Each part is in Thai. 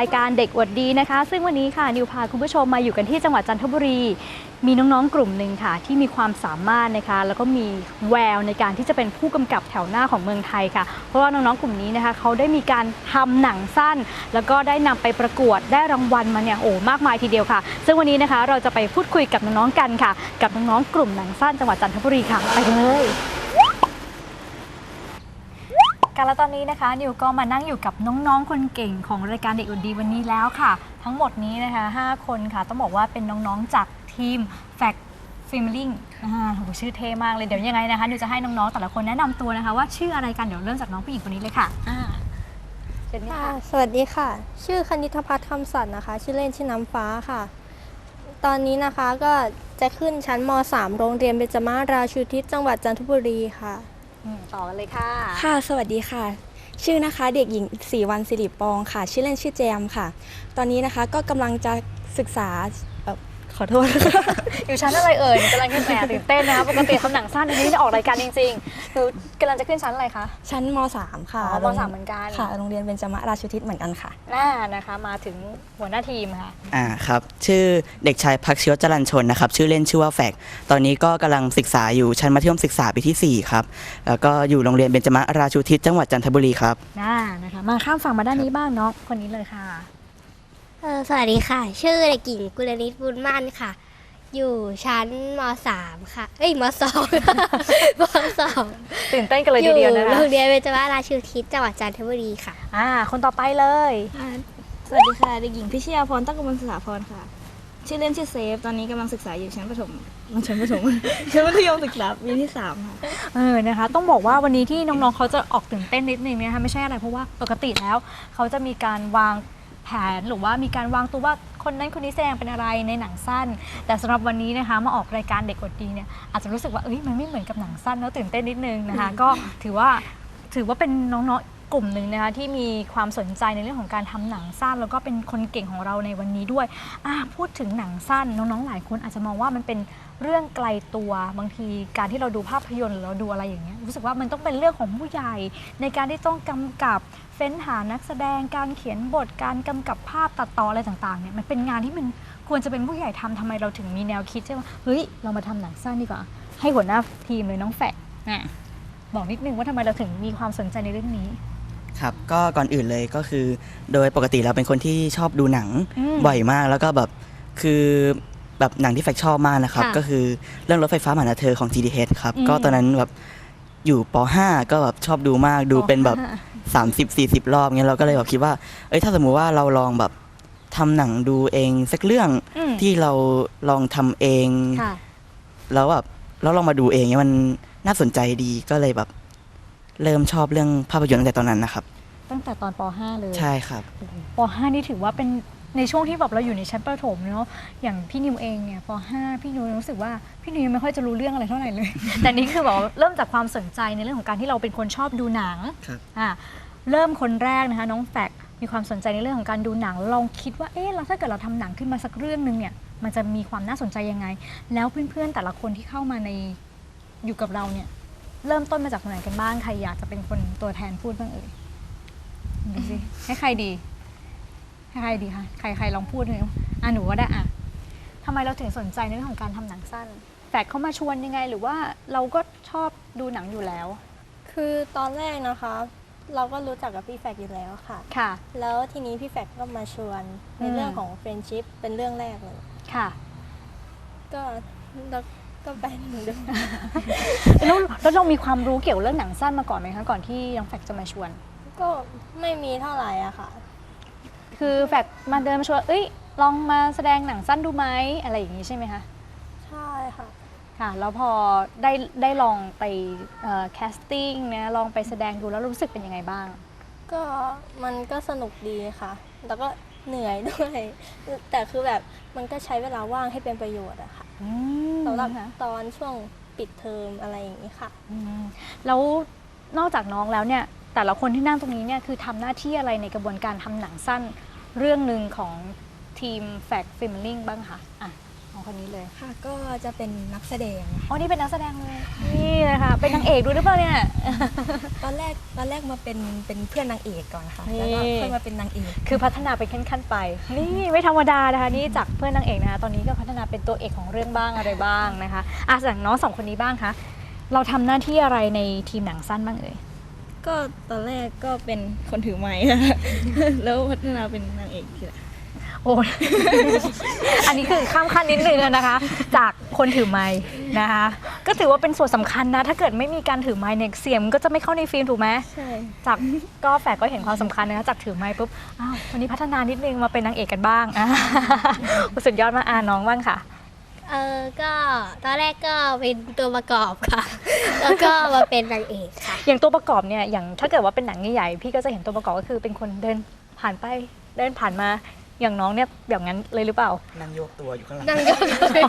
รายการเด็กอวดดีนะคะ ซึ่งวันนี้ค่ะนิวพาคุณผู้ชมมาอยู่กันที่จังหวัดจันทบุรี มีน้องๆกลุ่มหนึ่งค่ะ ที่มีความสามารถนะคะ แล้วก็มีแววในการที่จะเป็นผู้กำกับแถวหน้าของเมืองไทยค่ะ เพราะว่าน้องๆกลุ่มนี้นะคะเขาได้มีการทำหนังสั้น แล้วก็ได้นำไปประกวดได้รางวัลมาเนี่ยโอ้มากมายทีเดียวค่ะ ซึ่งวันนี้นะคะเราจะไปพูดคุยกับน้องๆกันค่ะ กับน้องๆกลุ่มหนังสั้นจังหวัดจันทบุรีค่ะไปเลย และตอนนี้นะคะ นิวก็มานั่งอยู่กับน้องๆ คนเก่งของรายการเด็กอุดดีวันนี้แล้วค่ะ ทั้งหมดนี้นะคะ 5 คนค่ะ ต้องบอกว่าเป็นน้องๆ จากทีมแฟกฟิมลิงอ่าโหชื่อเท่มากเลย เดี๋ยวยังไงนะคะนิวจะให้น้องๆ แต่ละคนแนะนำตัวนะคะ ว่าชื่ออะไรกัน เดี๋ยวเริ่มจากน้องผู้หญิงคนนี้เลยค่ะอ่าเชิญค่ะ ค่ะสวัสดีค่ะ ชื่อคณิธพัฒน์คำสัตย์นะคะ ชื่อเล่นชื่อน้ำฟ้าค่ะ ตอนนี้นะคะก็จะขึ้นชั้นม .3 โรงเรียนเบญจมาศราชูทิศจังหวัดจันทบุรีค่ะ ต่อกันเลยค่ะ ค่ะ สวัสดีค่ะ ชื่อนะคะเด็กหญิงสีวันสิริปองค่ะ ชื่อเล่นชื่อแจมค่ะ ตอนนี้นะคะก็กำลังจะศึกษา ขอโทษ อยู่ชั้นอะไรเอ่ยกำลังขึ้นแหมตื่นเต้นนะคะปกติทำหนังสั้นอันนี้ได้ออกรายการจริงๆหนูกำลังจะขึ้นชั้นอะไรคะ ชั้นม .3 ค่ะอ๋อมสามเหมือนกันค่ะ โรงเรียนเบญจมาศราชูทิศเหมือนกันค่ะน่านะคะมาถึงหัวหน้าทีมค่ะ อ่าครับ ชื่อเด็กชายพักชีวจรัญชนนะครับ ชื่อเล่นชื่อว่าแฟก ตอนนี้ก็กำลังศึกษาอยู่ชั้นมัธยมศึกษาปีที่ 4 ครับ แล้วก็อยู่โรงเรียนเบญจมาราชูทิศจังหวัดจันทบุรีครับ น่านะคะ มาข้ามฝั่งมาด้านนี้บ้างเนาะคนนี้เลยค่ะ เออสวัสดีค่ะ ชื่อเด็กหญิงกุลนิตบุญมั่นค่ะ อยู่ชั้นม .3 ค่ะ เอ้ยม .2 ม .2 ตื่นเต้นกันเลยอทียู่เดียวนะคะโรงเรียนเบญจมาศราชูทิศจังหวัดจันทบุรีค่ะ อ่า คนต่อไปเลย สวัสดีค่ะ เด็กหญิงพิชยาพรตั้งกมลศึกษาพรค่ะ ชื่อเล่นชื่อเซฟ ตอนนี้กำลังศึกษาอยู่ชั้นประถมชั้นประถม ชั้นมัธยมศึกษาปีที่3ค่ะ เออ นะคะ ต้องบอกว่าวันนี้ที่น้องๆ เขาจะออกตื่นเต้นนิดนึงนะคะ ไม่ใช่อะไรเพราะว่าปกติแล้ว เขาจะมีการวางแผ น หรือว่ามีการวางตัวว่าคนนั้นคนนี้แสดงเป็นอะไรในหนังสั้น แต่สำหรับวันนี้นะคะมาออกรายการเด็กอดดีเนี่ยอาจจะรู้สึกว่าเอ้ยมันไม่เหมือนกับหนังสั้นแล้วตื่นเต้นนิดนึงนะคะ ก็ถือว่าถือว่าเป็นน้องๆกลุ่มหนึ่งนะคะที่มีความสนใจในเรื่องของการทำหนังสั้น แล้วก็เป็นคนเก่งของเราในวันนี้ด้วยอะพูดถึงหนังสั้นน้องๆหลายคนอาจจะมองว่ามันเป็นเรื่องไกลตัวบางทีการที่เราดูภาพยนตร์หรือเราดูอะไรอย่างเงี้ยรู้สึกว่ามันต้องเป็นเรื่องของผู้ใหญ่ในการที่ต้องกำกับเฟ้นหานักแสดงการเขียนบทการกำกับภาพตัดต่ออะไรต่างๆเนี่ยมันเป็นงานที่มันควรจะเป็นผู้ใหญ่ทำทำไมเราถึงมีแนวคิดใช่ไหมเฮ้ยเรามาทำหนังสั้นดีกว่า ให้หัวหน้าทีมเลยน้องแฟะอะบอกนิดนึงว่าทำไมเราถึงมีความสนใจในเรื่องนี้ครับก็ก่อนอื่นเลยก็คือ โดยปกติเราเป็นคนที่ชอบดูหนังอืมบ่อยมากแล้วก็แบบคือแบบหนังที่แฟกชอบมากนะครับค่ะก็คือเรื่องรถไฟฟ้าหมานาเธอของ GDH ครับอืมก็ตอนนั้นแบบ อยู่ป .5 ก็แบบชอบดูมากดูเป็นแบบ 30 40 รอบเงี้ยเราก็เลยแบบคิดว่า เอ้ยถ้าสมมุติว่าเราลองแบบทำหนังดูเองสักเรื่องอืม ที่เราลองทำเอง ค่ะ แล้วแบบแล้วลองมาดูเองเนี่ยมันน่าสนใจดีก็เลยแบบ เริ่มชอบเรื่องภาพยนตร์ตั้งแต่ตอนนั้นนะครับ ตั้งแต่ตอนป .5 เลยใช่ครับ ป .5 นี่ถือว่าเป็น ในช่วงที่แบบเราอยู่ในชั้นประถมเนาะอย่างพี่นิวเองเนี่ยป .5 พี่นิวรู้สึกว่าพี่นิวยังไม่ค่อยจะรู้เรื่องอะไรเท่าไหร่เลย แต่นี่คือแบบว่าเริ่มจากความสนใจในเรื่องของการที่เราเป็นคนชอบดูหนังครับ อะเริ่มคนแรกนะคะน้องแฟกมีความสนใจในเรื่องของการดูหนังลองคิดว่าเอ๊ะแล้วถ้าเกิดเราทำหนังขึ้นมาสักเรื่องหนึ่งเนี่ยมันจะมีความน่าสนใจยังไง แล้วเพื่อนๆแต่ละคนที่เข้ามาในอยู่กับเราเนี่ยเริ่มต้นมาจากตรงไหนกันบ้างใครอยากจะเป็นคนตัวแทนพูดบ้างเอ่ยดูสิให้ใครดี ให้ใครดีคะใครใครลองพูดหน่อยอะหนูก็ได้อะทำไมเราถึงสนใจในเรื่องของการทำหนังสั้น แฟกเขามาชวนยังไง หรือว่าเราก็ชอบดูหนังอยู่แล้ว คือตอนแรกนะคะ เราก็รู้จักกับพี่แฟกอยู่แล้วค่ะ ค่ะ แล้วทีนี้พี่แฟกก็มาชวนในอืมเรื่องของเฟรนชิพเป็นเรื่องแรกเลยค่ะ ก็แล้วก็ไปหนึ่งด้วยแล้วแล้วเรามีความรู้เกี่ยวกับเรื่องหนังสั้นมาก่อนไหมคะก่อนที่น้องแฟกจะมาชวน ก็ไม่มีเท่าไหร่อะค่ะ คือแฟกมาเดินมาชวนเอ้ยลองมาแสดงหนังสั้นดูไหมอะไรอย่างนี้ใช่ไหมคะใช่ค่ะค่ะแล้วพอได้ได้ลองไปแคสติ้งนะลองไปแสดงดูแล้วรู้สึกเป็นยังไงบ้าง ก็มันก็สนุกดีค่ะ แล้วก็เหนื่อยด้วย แต่คือแบบมันก็ใช้เวลาว่างให้เป็นประโยชน์อะค่ะอืมสำหรับนะคะตอนช่วงปิดเทอมอะไรอย่างนี้ค่ะอืมแล้วนอกจากน้องแล้วเนี่ยแต่ละคนที่นั่งตรงนี้เนี่ยคือทำหน้าที่อะไรในกระบวนการทำหนังสั้น เรื่องหนึ่งของทีมแฟกฟิล์มลิงบ้างคะอะเอาองคนนี้เลยค่ะก็จะเป็นนักแสดงอ๋อนี่เป็นนักแสดงเลยนี่เลยค่ะเป็นนางเอกด้วยหรือเปล่าเนี่ยตอนแรกตอนแรกมาเป็นเป็นเพื่อนนางเอกก่อนค่ะนี่แล้วก็ค่อยมาเป็นนางเอกคือพัฒนาไปขั้นๆไป นี่ไม่ธรรมดานะคะนี่จากเพื่อนนางเอกนะคะตอนนี้ก็พัฒนาเป็นตัวเอกของเรื่องบ้างอะไรบ้างนะคะอะจากน้องสองคนนี้บ้างคะเราทำหน้าที่อะไรในทีมหนังสั้นบ้างเอ่ย ก็ตอนแรกก็เป็นคนถือไม้ค่ะ แล้วพัฒนาเป็นนางเอกทีหลังโอ้ย อันนี้คือข้ามขั้นนิดนึงอะนะคะ จากคนถือไม้นะคะ ก็ถือว่าเป็นส่วนสำคัญนะ ถ้าเกิดไม่มีการถือไม้เนี่ยเสียงมันก็จะไม่เข้าในฟิล์มถูกไหมใช่ จากก็แฝกก็เห็นความสำคัญนะคะจากถือไม้ปุ๊บ อ้าววันนี้พัฒนานิดนึงมาเป็นนางเอกกันบ้างอ่าสุดยอดมากอ่าน้องบ้างค่ะ เออก็ตอนแรกก็เป็นตัวประกอบค่ะ แล้วก็มาเป็นนางเอกค่ะ อย่างตัวประกอบเนี่ยอย่างถ้าเกิดว่าเป็นหนังใหญ่ๆพี่ก็จะเห็นตัวประกอบก็คือเป็นคนเดินผ่านไปเดินผ่านมาอย่างน้องเนี่ยแบบนั้นเลยหรือเปล่า นั่งโยกตัวอยู่ข้างหลังนางยกเลย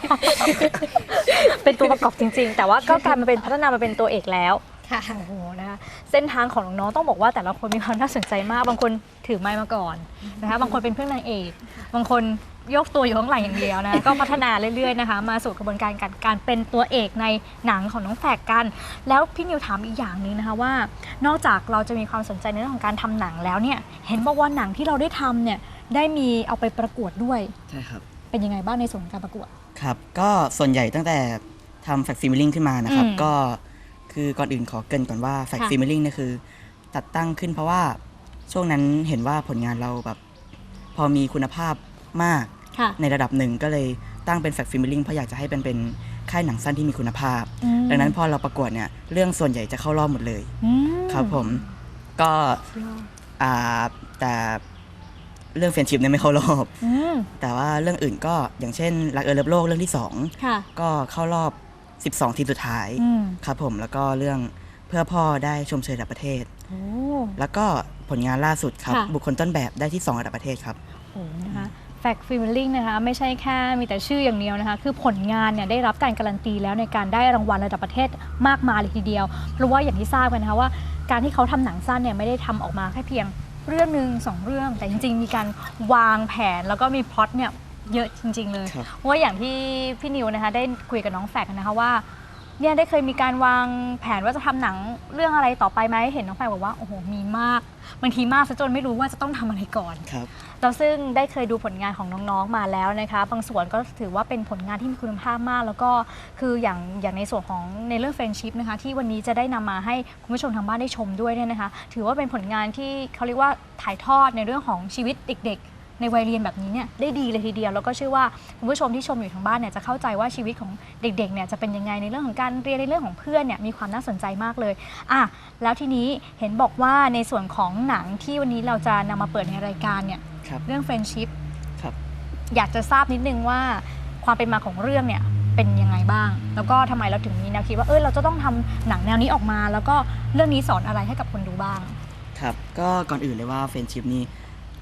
เป็นตัวประกอบจริง ๆ แต่ว่าก็กลายมาเป็นพัฒนามาเป็นตัวเอกแล้วค่ะ โอ้โหนะคะเส้นทางของน้องๆต้องบอกว่าแต่ละคนมีความน่าสนใจมาก บางคนถือไม้มาก่อนนะคะ บางคนเป็นเพื่อนนางเอก บางคน ยกตัวอยู่ข้างหลังอย่างเดียวนะ ก็พัฒนาเรื่อยๆนะคะ มาสู่กระบวนการการการเป็นตัวเอกในหนังของน้องแฝกกัน แล้วพี่นิวถามอีกอย่างหนึงนะคะว่า นอกจากเราจะมีความสนใจในเรื่องของการทำหนังแล้วเนี่ย เห็นบอกว่าหนังที่เราได้ทำเนี่ยได้มีเอาไปประกวดด้วย ใช่ครับ เป็นยังไงบ้างในส่วนของการประกวด ครับ ก็ส่วนใหญ่ตั้งแต่ทำแฟกซิมิลิงขึ้นมานะครับ อืมก็คือก่อนอื่นขอเกรินก่อนว่าแฟกค่ะซิมิลิงเนี่ยคือจัดตั้งขึ้นเพราะว่าช่วงนั้นเห็นว่าผลงานเราแบบ พอมีคุณภาพ มากค่ะในระดับหนึ่งก็เลยตั้งเป็นแฟกซิมิลิงเพราะอยากจะให้เป็นเป็นค่ายหนังสั้นที่มีคุณภาพอืมดังนั้นพอเราประกวดเนี่ยเรื่องส่วนใหญ่จะเข้ารอบหมดเลยอืมครับผมก็อ่าแต่เรื่องเฟรนชิพเนี่ยไม่เข้ารอบอืมแต่ว่าเรื่องอื่นก็อย่างเช่นรักเออเลิฟโลกเรื่องที่2ค่ะก็เข้ารอบ 12 ทีมสุดท้ายอืมครับผมแล้วก็เรื่องเพื่อพ่อได้ชมเชยระดับประเทศโอ้แล้วก็ผลงานล่าสุดครับค่ะบุคคลต้นแบบได้ที่ 2 ระดับประเทศครับโหนะคะ แฟกฟิลลิ่งนะคะไม่ใช่แค่มีแต่ชื่ออย่างเดียวนะคะ คือผลงานเนี่ยได้รับการการันตีแล้วในการได้รางวัลระดับประเทศมากมายเลยทีเดียว เพราะว่าอย่างที่ทราบกันนะคะว่า การที่เขาทำหนังสั้นเนี่ยไม่ได้ทำออกมาแค่เพียงเรื่องหนึ่งสองเรื่อง แต่จริง ๆ มีการวางแผนแล้วก็มีพล็อตเนี่ยเยอะจริง ๆ เลยครับเพราะว่าอย่างที่พี่นิวนะคะได้คุยกับน้องแฟกนะคะว่าเนี่ยได้เคยมีการวางแผนว่าจะทำหนังเรื่องอะไรต่อไปไหมเห็นน้องแฟกบอกว่าโอ้โหมีมาก บางทีมากซะจนไม่รู้ว่าจะต้องทำอะไรก่อน ครับเราซึ่งได้เคยดูผลงานของน้องๆมาแล้วนะคะ บางส่วนก็ถือว่าเป็นผลงานที่มีคุณภาพมาก แล้วก็คืออย่างอย่างในส่วนของในเรื่องเฟรนชิพนะคะ ที่วันนี้จะได้นำมาให้คุณผู้ชมทางบ้านได้ชมด้วยเนี่ยนะคะ ถือว่าเป็นผลงานที่เขาเรียกว่าถ่ายทอดในเรื่องของชีวิตเด็กๆ ในวัยเรียนแบบนี้เนี่ยได้ดีเลยทีเดียว แล้วก็เชื่อว่าคุณผู้ชมที่ชมอยู่ทางบ้านเนี่ยจะเข้าใจว่าชีวิตของเด็กๆเนี่ยจะเป็นยังไงในเรื่องของการเรียนในเรื่องของเพื่อนเนี่ยมีความน่าสนใจมากเลยอะแล้วทีนี้เห็นบอกว่าในส่วนของหนังที่วันนี้เราจะนำมาเปิดในรายการเนี่ยครับเรื่องเฟรนชิพครับอยากจะทราบนิดนึงว่าความเป็นมาของเรื่องเนี่ยเป็นยังไงบ้าง แล้วก็ทำไมเราถึงมีแนวคิดว่าเออเราจะต้องทำหนังแนวนี้ออกมา แล้วก็เรื่องนี้สอนอะไรให้กับคนดูบ้าง ครับ ก็ก่อนอื่นเลยว่าเฟรนชิพนี้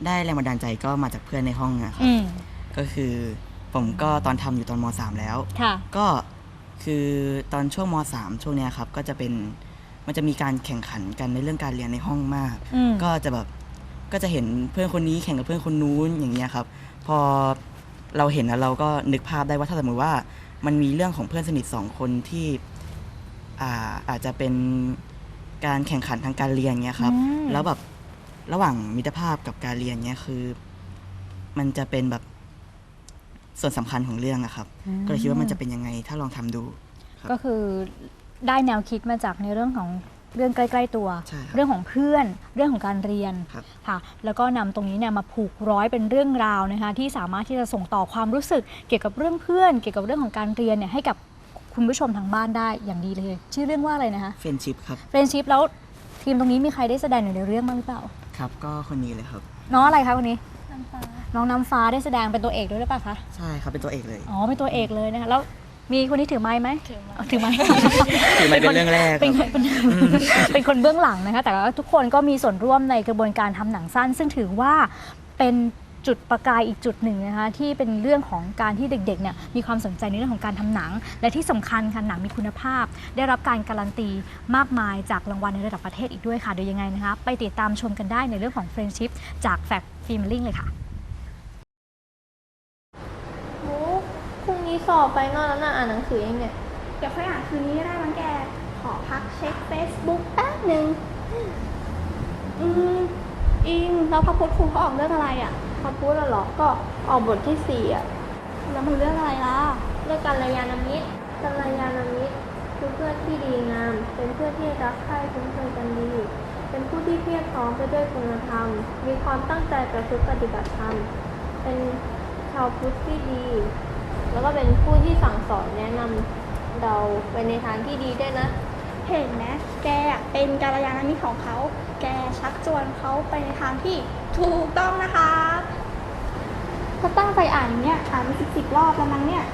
ได้แรงบันดาลใจก็มาจากเพื่อนในห้องนะครับอืมก็คือผมก็ตอนทำอยู่ตอนม .3 แล้ว ค่ะ ก็คือตอนช่วงม .3 ช่วงเนี้ยครับก็จะเป็นมันจะมีการแข่งขันกันในเรื่องการเรียนในห้องมาก อืมก็จะแบบก็จะเห็นเพื่อนคนนี้แข่งกับเพื่อนคนนู้นอย่างเงี้ยครับ พอเราเห็นแล้วเราก็นึกภาพได้ว่าถ้าสมมติว่ามันมีเรื่องของเพื่อนสนิทสองคนที่อ่าอาจจะเป็นการแข่งขันทางการเรียนเงี้ยครับ อืม แล้วแบบ ระหว่างมิตรภาพกับการเรียนเงี้ยคือ มันจะเป็นแบบส่วนสำคัญของเรื่องอะครับ ก็เลยคิดว่ามันจะเป็นยังไงถ้าลองทำดูครับก็คือได้แนวคิดมาจากในเรื่องของเรื่องใกล้ๆตัวใช่ครับเรื่องของเพื่อนเรื่องของการเรียนครับค่ะ แล้วก็นำตรงนี้เนี่ยมาผูกร้อยเป็นเรื่องราวนะคะที่สามารถที่จะส่งต่อความรู้สึก เกี่ยวกับเรื่องเพื่อน เกี่ยวกับเรื่องของการเรียนเนี่ยให้กับคุณผู้ชมทางบ้านได้อย่างดีเลย ชื่อเรื่องว่าอะไรนะคะเฟรนชิพครับเฟรนชิพแล้วทีมตรงนี้มีใครได้แสดงอยู่ในเรื่องบ้างหรือเปล่า ครับก็คนนี้เลยครับ น้องอะไรคะคนนี้น้องน้ำฟ้าได้แสดงเป็นตัวเอกด้วยหรือเปล่าคะ ใช่ครับเป็นตัวเอกเลยอ๋อ เป็นตัวเอกเลยนะคะ แล้วมีคนที่ถือไม้ไหมถือไม้ถือไม้ถือไม้เป็นเรื่องแรกเป็นครับเป็นเป็นคนเบื้องหลังนะคะ แต่ว่าทุกคนก็มีส่วนร่วมในกระบวนการทำหนังสั้น ซึ่งถือว่าเป็น จุดประกายอีกจุดหนึ่งนะคะที่เป็นเรื่องของการที่เด็กๆเนี่ยมีความสนใจในเรื่องของการทำหนัง และที่สำคัญค่ะหนังมีคุณภาพ ได้รับการการันตีมากมายจากรางวัลในระดับประเทศอีกด้วยค่ะโดยยังไงนะคะไปติดตามชมกันได้ในเรื่องของ Friendship จากแฟกฟิล์มลิงเลยค่ะมุกพรุ่งนี้สอบไฟนอลแล้วน่ะอ่านหนังสือยังเนี่ยเดี๋ยวค่อยอ่านคืนนี้ก็ได้มั้งแก ขอพักเช็ค Facebook แป๊บหนึ่งอืมอิงแล้วพระพุทธครูเขาออกเรื่องอะไรอะ พอพูดแล้วเหรอก็ออกบทที่สี่อะแล้วมันเรื่องอะไรล่ะเรื่องการยานามิตรการยานามิตรคือเพื่อนที่ดีงาม เป็นเพื่อนที่รักใคร่คุ้นเคยกันดี เป็นผู้ที่เพียรพร้อมไปด้วยคุณธรรม มีความตั้งใจประพฤติปฏิบัติธรรม เป็นชาวพุทธที่ดี แล้วก็เป็นผู้ที่สั่งสอนแนะนำเราไปในทางที่ดีด้วยนะ เห็นไหมแกอะเป็นกัลยาณมิตรของเขา แกชักชวนเขาไปในทางที่ถูกต้องนะคะถ้าตั้งใจอ่านอย่างเนี้ยอ่านไปสิบสิบรอบแล้วมั้งเนี่ย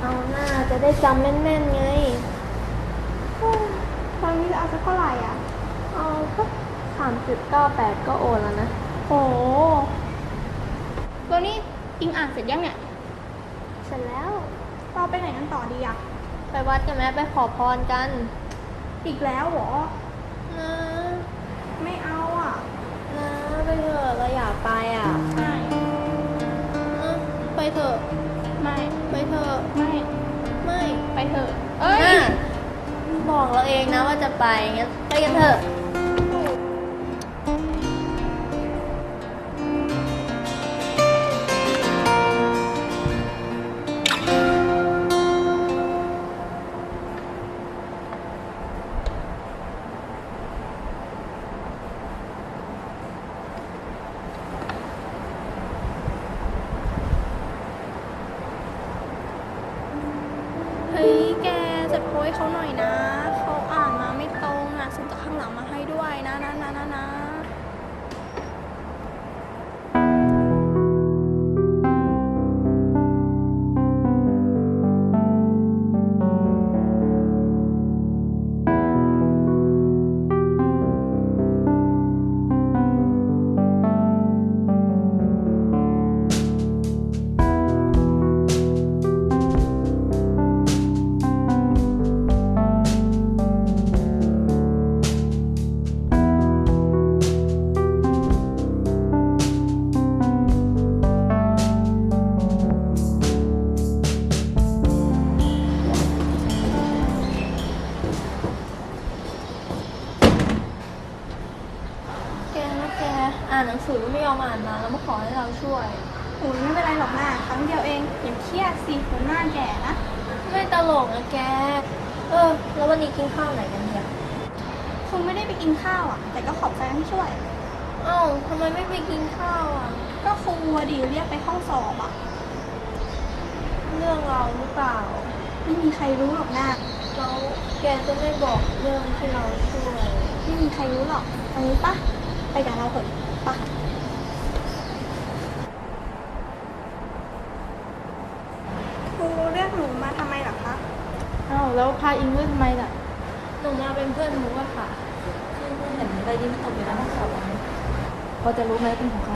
เอาหน้าจะได้จำแม่นๆไงตอนนี้จะเอาสักเท่าไหร่อะ เอาสักสามจุดเก้าแปดก็โอนแล้วนะ โอ้แล้วนี่อิงอ่านเสร็จยังเนี่ย เสร็จแล้ว เราไปไหนกันต่อดีอะ ไปวัดกันไหมไปขอพรกัน อีกแล้วเหรอนะไม่เอาอะนะไปเถอะเราอยากไปอะไม่นะไปเถอะ ไม่ ไปเถอะ ไม่ ไม่ ไปเถอะ เอ้ยน่ะบอกเราเองนะว่าจะไปงั้นไปกันเถอะ ลกนะแก เออ แล้ววันนี้กินข้าวไหนกันเนี่ยคงไม่ได้ไปกินข้าวอะ แต่ก็ขอบใจที่ช่วยเอ้าทำไมไม่ไปกินข้าวอะ ก็ครูอะดีเรียกไปห้องสอบอะ เรื่องเราหรือเปล่า ไม่มีใครรู้หรอกนะแล้วแกจะไม่บอกเรื่องที่เราช่วย ไม่มีใครรู้หรอกเอางี้ปะไปกับเราเถอะปะครูเรียกหนูมาทำไมเหรอคะ อ้าว แล้วพาอิงด้วยทำไมล่ะหนูมาเป็นเพื่อนมุกอะค่ะเห็นใบนี้มันตกอยู่ในห้องสอบพอจะรู้ไหมเป็นของใคร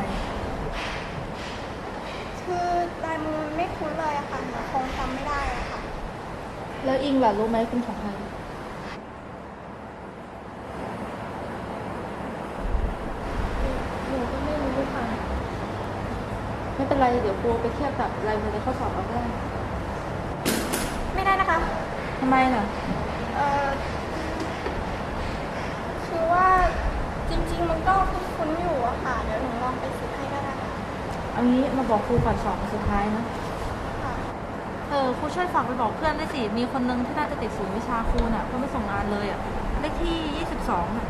คือลายมือมันไม่คุ้นเลยอะค่ะหนูคงจำไม่ได้อะค่ะ แล้วอิงล่ะรู้ไหมเป็นของใคร หนูก็ไม่รู้ค่ะ ไม่เป็นไร เดี๋ยวครูไปเทียบกับลายมือในข้อสอบเอาก็ได้ ไม่ได้นะคะ ทำไมน่ะเออคือว่าจริงๆ มันก็คุ้นๆอยู่อะค่ะ เดี๋ยวหนูลองไปซื้อให้ก็ได้ค่ะเอางี้มาบอกครูก่อนสอบวันสุดท้ายนะ ค่ะเออครูช่วยฝากไปบอกเพื่อนด้วยสิ มีคนนึงที่น่าจะติดศูนย์วิชาครูน่ะเพื่อไม่ส่งงานเลยอะ เลขที่ 22อะ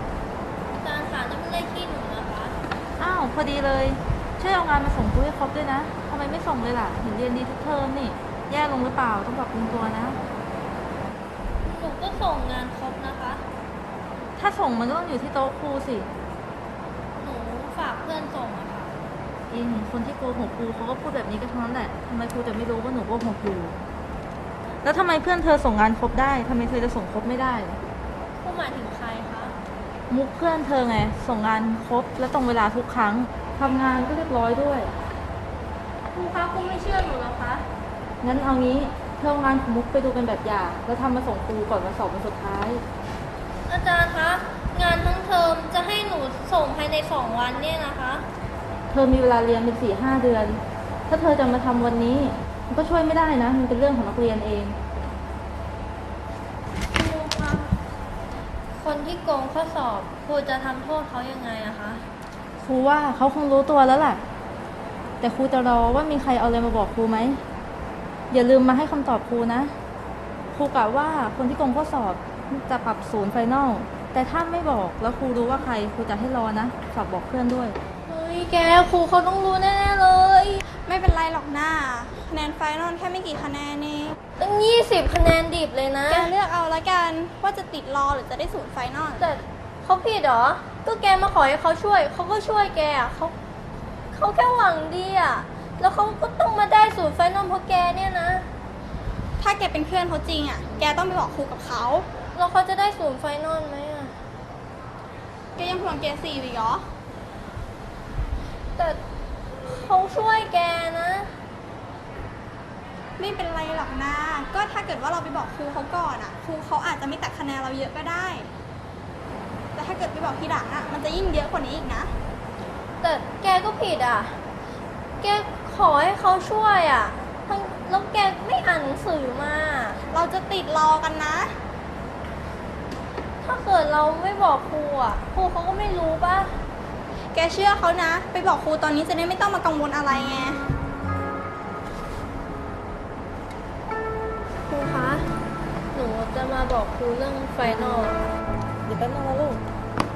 อาจารย์ค่ะนั่นเป็นเลขที่หนูนะคะ อ้าวพอดีเลย ช่วยเอางานมาส่งครูให้ครบด้วยนะทำไมไม่ส่งเลยล่ะเห็นเรียนดีทุกเทอมนี่ แย่ลงหรือเปล่าต้องปรับปรุงตัวนะหนูก็ ส่งงานครบนะคะ ถ้าส่งมันก็ต้องอยู่ที่โต๊ะครูสิ หนูฝากเพื่อนส่งอะค่ะอิงคนที่โกหกครูเขาก็พูดแบบนี้กันทั้งนั้นแหละทำไมครูจะไม่รู้ว่าหนูโกหกอยู่ แล้วทำไมเพื่อนเธอส่งงานครบได้ทำไมเธอจะส่งครบไม่ได้ผู้หมายถึงใครคะ มุกเพื่อนเธอไง ส่งงานครบและตรงเวลาทุกครั้งทำงานก็เรียบร้อยด้วย ครูคะครูไม่เชื่อหนูเหรอคะ งั้นเอางี้ เธอเอางานของมุกไปดูเป็นแบบอย่าง แล้วทำมาส่งครูก่อนมาสอบวันสุดท้าย อาจารย์คะงานทั้งเทอมจะให้หนูส่งภายในสองวันเนี่ยนะคะ เธอมีเวลาเรียนเป็นสี่ห้าเดือน ถ้าเธอจะมาทำวันนี้ มันก็ช่วยไม่ได้นะ มันเป็นเรื่องของนักเรียนเอง ครูคะคนที่โกงข้อสอบครูจะทำโทษเขายังไงอะคะ ครูว่าเขาคงรู้ตัวแล้วแหละแต่ครูจะรอว่ามีใครเอาอะไรมาบอกครูไหม อย่าลืมมาให้คำตอบครูนะ ครูกะว่าคนที่โกงข้อสอบจะปรับศูนย์ไฟนอลแต่ถ้าไม่บอกแล้วครูรู้ว่าใครครูจะให้รอนะฝากบอกเพื่อนด้วย เฮ้ยแกครูเขาต้องรู้แน่ๆเลย ไม่เป็นไรหรอกหน้าคะแนนไฟนอลแค่ไม่กี่คะแนนเองตั้งยี่สิบคะแนนดิบเลยนะ แกเลือกเอาละกันว่าจะติดรอหรือจะได้ศูนย์ไฟนอลแต่เขาผิดเหรอ ก็แกมาขอให้เขาช่วย เขาก็ช่วยแกอะเขาเขาแค่หวังดีอะ แล้วเขาก็ต้องมาได้ศูนย์ไฟนอลเพราะแกเนี่ยนะ ถ้าแกเป็นเพื่อนเขาจริงอะ แกต้องไปบอกครูกับเขา แล้วเขาจะได้ศูนย์ไฟนอลไหมอะแกยังห่วงเกรดสี่อยู่อีกเหรอ แต่เขาช่วยแกนะ ไม่เป็นไรหรอกนะ ก็ถ้าเกิดว่าเราไปบอกครูเขาก่อนอะ ครูเขาอาจจะไม่ตัดคะแนนเราเยอะก็ได้ แต่ถ้าเกิดไปบอกทีหลังอะ มันจะยิ่งเยอะกว่านี้อีกนะ แต่แกก็ผิดอะ แก ขอให้เขาช่วยอะทั้งแล้วแกไม่อ่านหนังสือมา เราจะติดรอกันนะ ถ้าเกิดเราไม่บอกครูอะ ครูเขาก็ไม่รู้ป่ะ แกเชื่อเขานะ ไปบอกครูตอนนี้จะได้ไม่ต้องมากังวลอะไรไง ครูคะ หนูจะมาบอกครูเรื่องไฟนอลเดี๋ยวแป๊บนึงนะลูก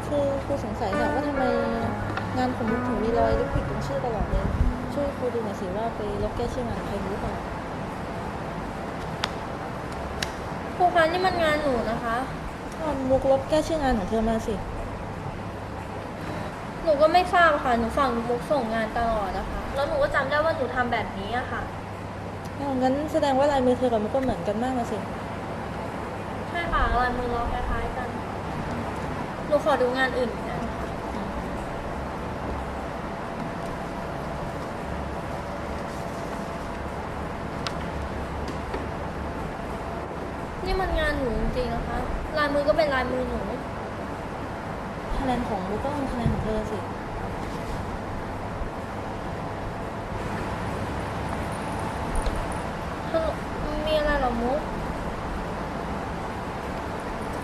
คือครูสงสัยเนี่ยว่าทำไมงานของมุกถึงมีรอยลิปสติกตรงชื่อตลอดเลย ช่วยครูดูหน่อยสิว่าไปลบแก้ชื่องานใครรู้หรือเปล่าครูคะนี่มันงานหนูนะคะ ก็มุกลบแก้ชื่องานของเธอมาสิ หนูก็ไม่ทราบค่ะ หนูฝั่งมุกส่งงานตลอดนะคะ แล้วหนูก็จำได้ว่าหนูทำแบบนี้อะค่ะ อ้าวงั้นแสดงว่าลายมือเธอกับมุกก็เหมือนกันมากนะสิ ใช่ค่ะลายมือเราคล้ายๆกัน หนูขอดูงานอื่นอีกนะคะนี่มันงานหนูจ ริงๆนะคะ ลายมือก็เป็นลายมือหนู คะแนนของมุกก็ต้องคะแนนของเธอสิมีอะไรเหรอมุก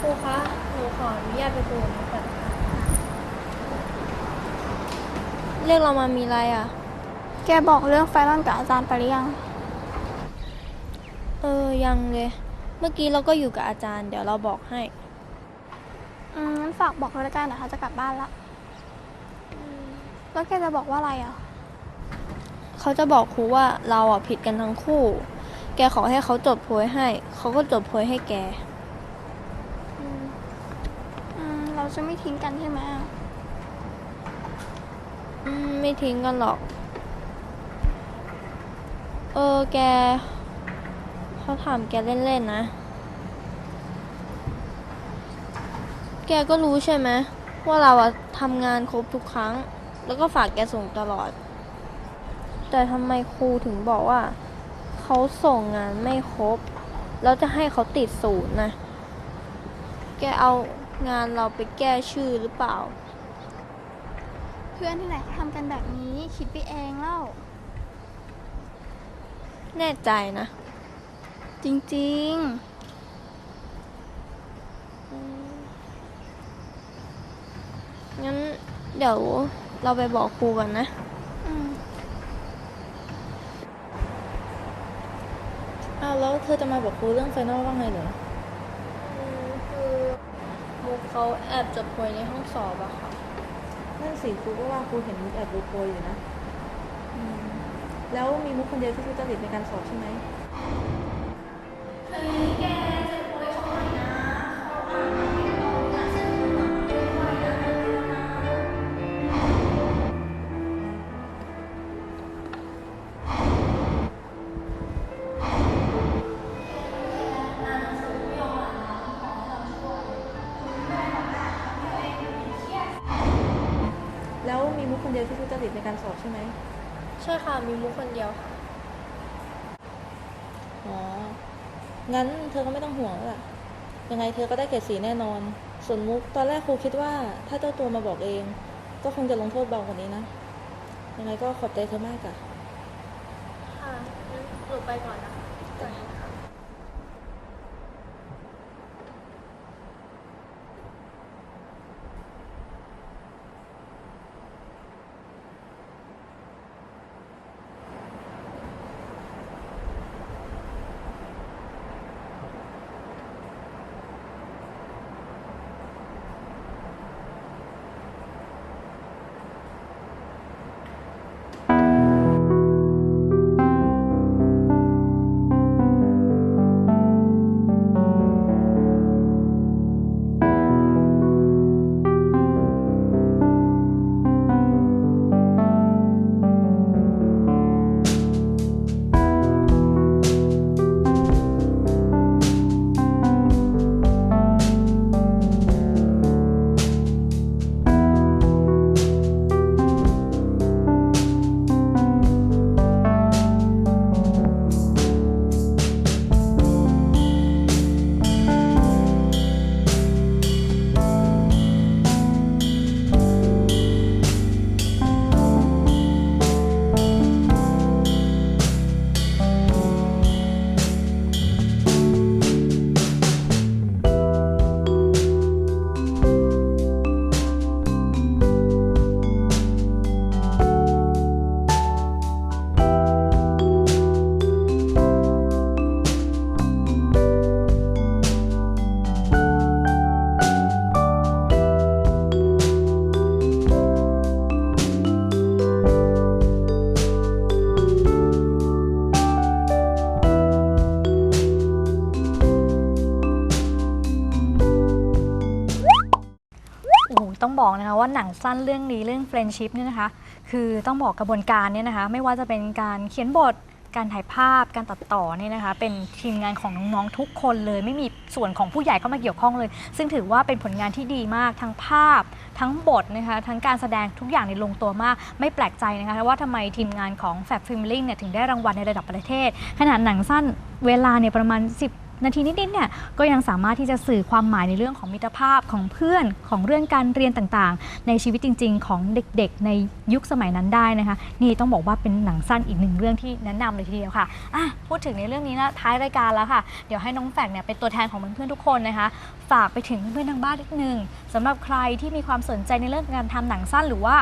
ครูคะ หนูขออนุญาตไปคุยกับมุกก่อนนะคะเรียกเรามามีอะไรอะ แกบอกเรื่องไฟนอลกับอาจารย์ไปหรือยัง เออ ยังเลย เมื่อกี้เราก็อยู่กับอาจารย์ เดี๋ยวเราบอกให้ อืมงั้นฝากบอกเลยละกันนะคะจะกลับบ้านละแล้วแกจะบอกว่าอะไรอะ เขาจะบอกครูว่าเราอะผิดกันทั้งคู่ แกขอให้เขาจดโพยให้ เขาก็จดโพยให้แก อืมเราจะไม่ทิ้งกันใช่ไหมอืมไม่ทิ้งกันหรอก เออ แก เขาถามแกเล่นๆนะ แกก็รู้ใช่ไหมว่าเราอะทำงานครบทุกครั้ง แล้วก็ฝากแกส่งตลอด แต่ทำไมครูถึงบอกว่า เขาส่งงานไม่ครบ แล้วจะให้เขาติดศูนย์นะ แกเอางานเราไปแก้ชื่อหรือเปล่า เพื่อนที่ไหนเขาทำกันแบบนี้คิดไปเองเล่า แน่ใจนะ จริงงั้นเดี๋ยวเราไปบอกครูกันนะๆอืมอ้าวแล้วเธอจะมาบอกครูเรื่องไฟนอลว่าไงเหรอคือมุกเขาแอบจดโพยในห้องสอบอะค่ะ นั่นสิครูก็ว่าครูเห็นมุกแอบดูโพยอยู่นะอืมแล้วมีมุกคนเดียวที่ทุจริตในการสอบใช่ไหม แล้วมีมุกคนเดียวที่ทุจริตในการสอบใช่ไหม ใช่ค่ะ มีมุกคนเดียวค่ะ อ๋อ งั้นเธอก็ไม่ต้องห่วงแล้วล่ะ ยังไงเธอก็ได้เกรดสีแน่นอน ส่วนมุกตอนแรกครูคิดว่า ถ้าเจ้าตัวมาบอกเอง ก็คงจะลงโทษเบากว่านี้นะ ยังไงก็ขอบใจเธอมากอะค่ะงั้นหนูไปก่อนนะ ว่าหนังสั้นเรื่องนี้เรื่อง Friendship เนี่ยนะคะ คือต้องบอกกระบวนการเนี่ยนะคะ ไม่ว่าจะเป็นการเขียนบทการถ่ายภาพการตัดต่อเนี่ยนะคะ เป็นทีมงานของน้องๆทุกคนเลย ไม่มีส่วนของผู้ใหญ่เข้ามาเกี่ยวข้องเลย ซึ่งถือว่าเป็นผลงานที่ดีมากทั้งภาพ ทั้งบทนะคะทั้งการแสดงทุกอย่างในลงตัวมาก ไม่แปลกใจนะคะว่าทำไมทีมงานของ f a b f i l m l i n g เนี่ยถึงได้รางวัลในระดับประเทศ ขนาดหนังสั้นเวลาเนี่ยประมาณ 10 นาทีนิดๆเนี่ยก็ยังสามารถที่จะสื่อความหมายในเรื่องของมิตรภาพของเพื่อนของเรื่องการเรียนต่างๆ ในชีวิตจริง ๆ ของเด็กๆ ในยุคสมัยนั้นได้นะคะ นี่ต้องบอกว่าเป็นหนังสั้นอีกหนึ่งเรื่องที่แนะนำเลยทีเดียวค่ะอะ พูดถึงในเรื่องนี้นะท้ายรายการแล้วค่ะ เดี๋ยวให้น้องแฝกเนี่ยเป็นตัวแทนของเพื่อนๆทุกคนนะคะ ฝากไปถึงเพื่อนๆทางบ้านนิดนึงสำหรับใครที่มีความสนใจในเรื่องการทำหนังสั้นหรือว่า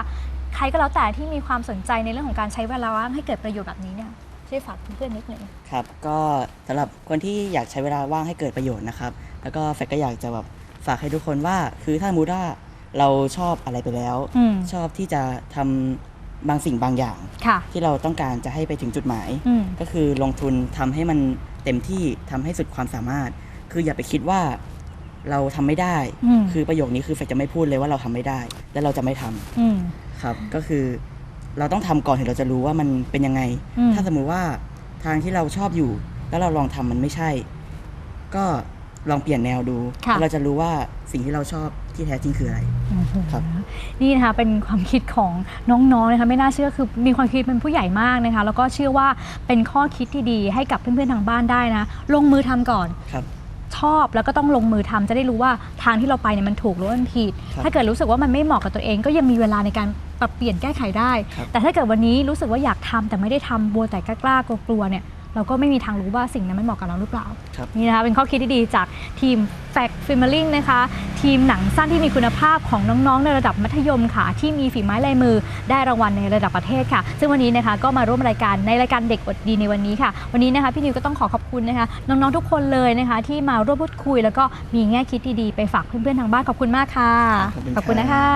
ใครก็แล้วแต่ที่มีความสนใจในเรื่องของการใช้เวลาว่างให้เกิดประโยชน์แบบนี้เนี่ย ช่วยฝากเพื่อนๆนิดนึงครับ ก็สำหรับคนที่อยากใช้เวลาว่างให้เกิดประโยชน์นะครับ แล้วก็แฟกก็อยากจะแบบฝากให้ทุกคนว่า คือถ้ามูว่าเราชอบอะไรไปแล้วอืมชอบที่จะทำบางสิ่งบางอย่างค่ะที่เราต้องการจะให้ไปถึงจุดหมายอืมก็คือลงทุนทำให้มันเต็มที่ทำให้สุดความสามารถ คืออย่าไปคิดว่าเราทำไม่ได้อืมคือประโยคนี้คือแฟกจะไม่พูดเลยว่าเราทำไม่ได้ และเราจะไม่ทำอืมครับก็คือ เราต้องทำก่อนถึงเราจะรู้ว่ามันเป็นยังไงอืมถ้าสมมุติว่าทางที่เราชอบอยู่ แล้วเราลองทำมันไม่ใช่ ก็ลองเปลี่ยนแนวดูค่ะแล้วเราจะรู้ว่าสิ่งที่เราชอบที่แท้จริงคืออะไรครับนี่นะคะเป็นความคิดของน้องๆนะคะไม่น่าเชื่อคือมีความคิดเป็นผู้ใหญ่มากนะคะ แล้วก็เชื่อว่าเป็นข้อคิดที่ดีให้กับเพื่อนๆทางบ้านได้นะ ลงมือทำก่อนครับ ชอบแล้วก็ต้องลงมือทำจะได้รู้ว่าทางที่เราไปเนี่ยมันถูกหรือว่ามันผิด ครับถ้าเกิดรู้สึกว่ามันไม่เหมาะกับตัวเอง ก็ยังมีเวลาในการปรับเปลี่ยนแก้ไขได้ ครับ แต่ถ้าเกิดวันนี้รู้สึกว่าอยากทำแต่ไม่ได้ทำบัวแต่กล้าๆกลัวๆเนี่ย เราก็ไม่มีทางรู้ว่าสิ่งนั้นมันเหมาะกับเราหรือเปล่าครับนี่นะคะเป็นข้อคิดที่ดีจากทีม Fact f i l m i n g นะคะ ทีมหนังสั้นที่มีคุณภาพของน้องๆ ในระดับมัธยมค่ะ ที่มีฝีไม้ลายมือได้รางวัลในระดับประเทศค่ะ ซึ่งวันนี้นะคะก็มาร่วมรายการในรายการเด็กอดดีในวันนี้ค่ะ วันนี้นะคะพี่นิวก็ต้องขอขอบคุณนะคะน้องๆทุกคนเลยนะคะ ที่มาร่วมพูดคุย แล้วก็มีแง่คิดดีๆไปฝากเพื่อนๆทางบ้านขอบคุณมากค่ะ ขอบคุณครับนะคะ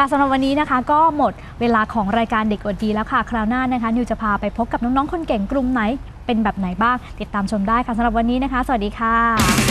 ค่ะสำหรับวันนี้นะคะ ก็หมดเวลาของรายการเด็กอดดีแล้วค่ะ คราวหน้านะคะ นิวจะพาไปพบกับน้องๆ คนเก่งกลุ่มไหน เป็นแบบไหนบ้าง ติดตามชมได้ค่ะสำหรับวันนี้นะคะ สวัสดีค่ะ